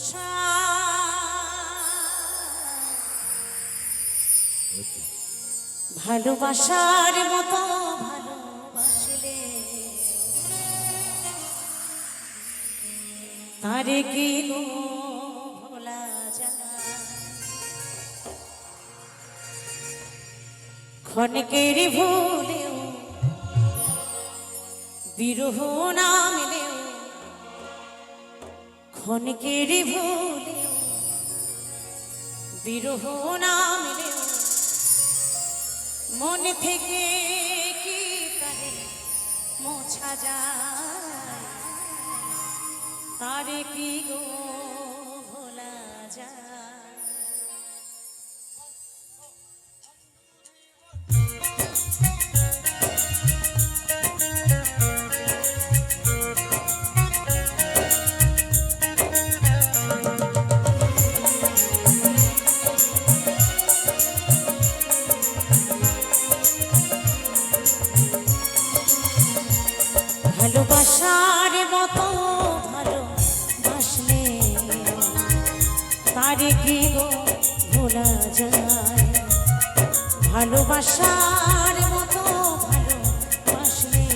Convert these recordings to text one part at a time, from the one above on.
ভালোবাসা। ভালোবাসার মতো ভালোবাসলে তারে কি ভোলা যায় ক্ষণকের ভুলেও বিরহ নামলেও ক্ষণকের ভুলে, বিরহ নামলেও মন থেকে কি তারে মোছা যায়? তারে কি গো ভোলা যায়? ভালোবাসার মতো ভালোবাসলে তারে কি গো ভোলা যায়। ভালোবাসার মতো ভালোবাসলে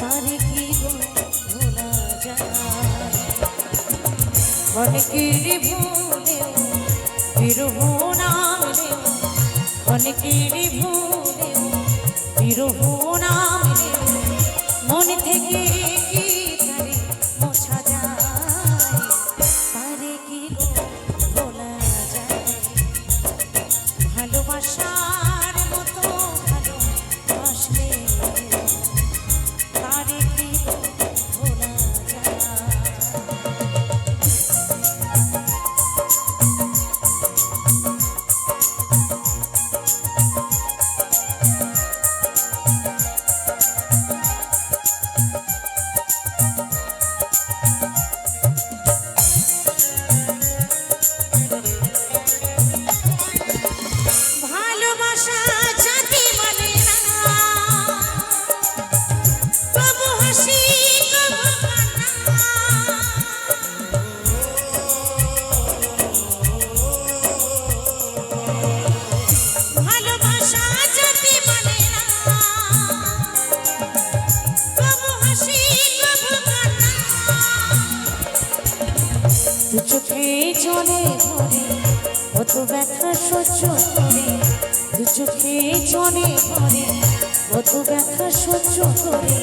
তারে কি গো ভোলা যায়। অনেকের ভুলেও বিরহ নামলেও অনেকের ভুলেও বিরহ নামলেও ব্যথা সহ্য করে দু চোখে জলে ভরে কত ব্যথা সহ্য করে।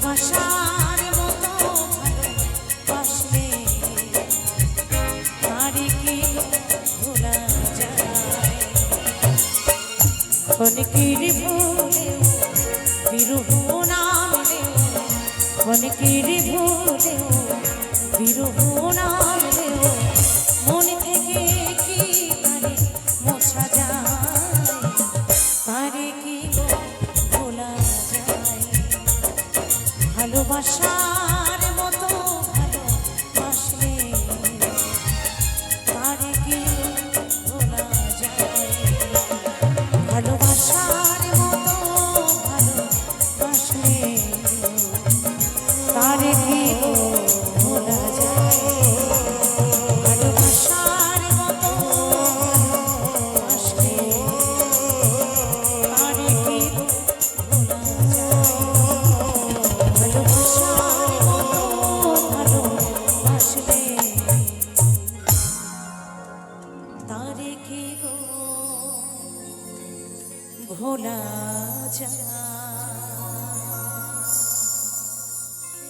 ভালোবাসার মতো ভালোবাসলে তারে কি ভোলা যায়? অনেকের ভুলেও বিরহ নামলেও অনেকের ভুলেও বিরহ কি গো ভোলা যায়।